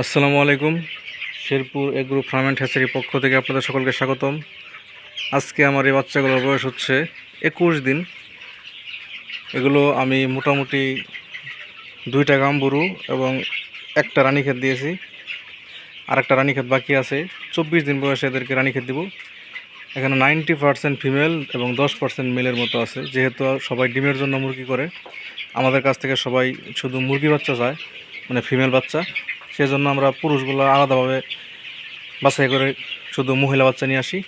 আসসালামু আলাইকুম। Sherpur agro farm and hatchery পক্ষ থেকে আপনাদের সকলকে স্বাগতম। আজকে আমার এই বাচ্চাগুলোর বয়স হচ্ছে একুশ দিন। এগুলো আমি মোটামুটি দুইটা গাম্বুরু এবং একটা রানীক্ষেত দিয়েছি। আর একটা রানীক্ষেত বাকি আছে। চব্বিশ দিন বয়সে এদেরকে রানীক্ষেত দিব। এখানে নাইনটি পার্সেন্ট ফিমেল এবং দশ পার্সেন্ট মেলের মতো আছে। যেহেতু সবাই ডিমের জন্য মুরগি করে, আমাদের কাছ থেকে সবাই শুধু মুরগি বাচ্চা চায় মানে ফিমেল বাচ্চা। সেজন্য আমরা পুরুষগুলো আলাদাভাবে বাছাই করে শুধু মহিলা বাচ্চা নিয়ে আসি।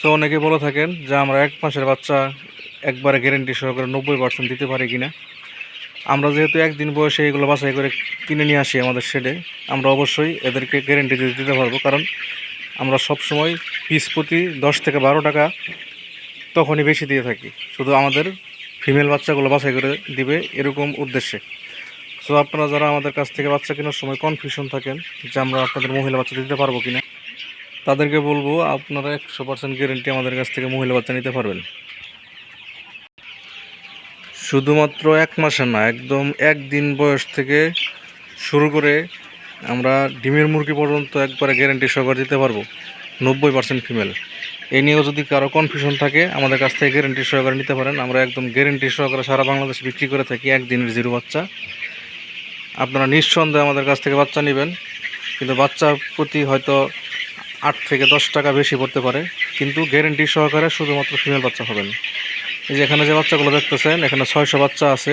তো অনেকে বলে থাকেন যে আমরা এক মাসের বাচ্চা একবারে গ্যারেন্টি সহকারে নব্বই পার্সেন্ট দিতে পারি কিনা। আমরা যেহেতু একদিন বয়সে এগুলো বাছাই করে কিনে নিয়ে আসি আমাদের শেডে আমরা অবশ্যই এদেরকে গ্যারেন্টি দিতে পারব। কারণ আমরা সব সময় পিস প্রতি দশ থেকে বারো টাকা তখনই বেশি দিয়ে থাকি। শুধু আমাদের ফিমেল বাচ্চাগুলো বাছাই করে দিবে এরকম উদ্দেশ্যে। সো আপনারা যারা আমাদের কাছ থেকে বাচ্চা কেনার সময় কনফিউশন থাকেন যে আমরা আপনাদের মহিলা বাচ্চা দিতে পারব কিনা, তাদেরকে বলব আপনারা একশো পার্সেন্ট গ্যারেন্টি আমাদের কাছ থেকে মহিলা বাচ্চা নিতে পারবেন। শুধুমাত্র এক মাসে না, একদম একদিন বয়স থেকে শুরু করে আমরা ডিমের মুরগি পর্যন্ত একবারে গ্যারেন্টি সহকারে দিতে পারব, নব্বই পার্সেন্ট ফিমেল এ নিয়েও যদি কারও কনফিউশন থাকে, আমাদের কাছ থেকে গ্যারেন্টি সহকারে নিতে পারেন। আমরা একদম গ্যারেন্টি সহকারে সারা বাংলাদেশে বিক্রি করে থাকি একদিনের জিরো বাচ্চা। আপনারা নিঃসন্দেহে আমাদের কাছ থেকে বাচ্চা নেবেন, কিন্তু বাচ্চা প্রতি হয়তো আট থেকে দশ টাকা বেশি পড়তে পারে, কিন্তু গ্যারেন্টি সহকারে শুধুমাত্র ফিমেল বাচ্চা হবেন। এই যে এখানে যে বাচ্চাগুলো দেখতেছেন, এখানে ছয়শো বাচ্চা আছে।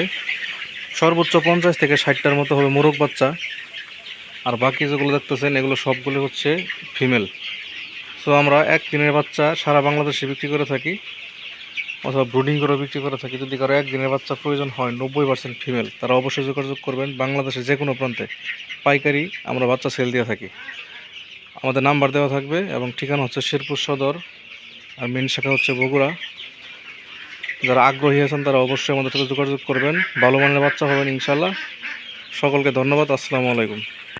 সর্বোচ্চ পঞ্চাশ থেকে ষাটটার মতো হবে মোরগ বাচ্চা। আর বাকি যেগুলো দেখতেছেন, এগুলো সবগুলো হচ্ছে ফিমেল সো আমরা এক দিনের বাচ্চা সারা বাংলাদেশে বিক্রি করে থাকি। অথবা ব্রুডিং করে বিক্রি করে থাকে, যদি কারও একদিনের বাচ্চা প্রয়োজন হয়, নব্বই পার্সেন্ট ফিমেল তারা অবশ্যই যোগাযোগ করবেন বাংলাদেশের যে কোনো প্রান্তে। পাইকারি আমরা বাচ্চা সেল দিয়ে থাকি। আমাদের নাম্বার দেওয়া থাকবে এবং ঠিকানা হচ্ছে শেরপুর সদর আর মেন শাখা হচ্ছে বগুড়া। যারা আগ্রহী আছেন, তারা অবশ্যই আমাদের সাথে যোগাযোগ করবেন। ভালো মানের বাচ্চা হবেন ইনশাল্লাহ সকলকে ধন্যবাদ, আসসালামু আলাইকুম।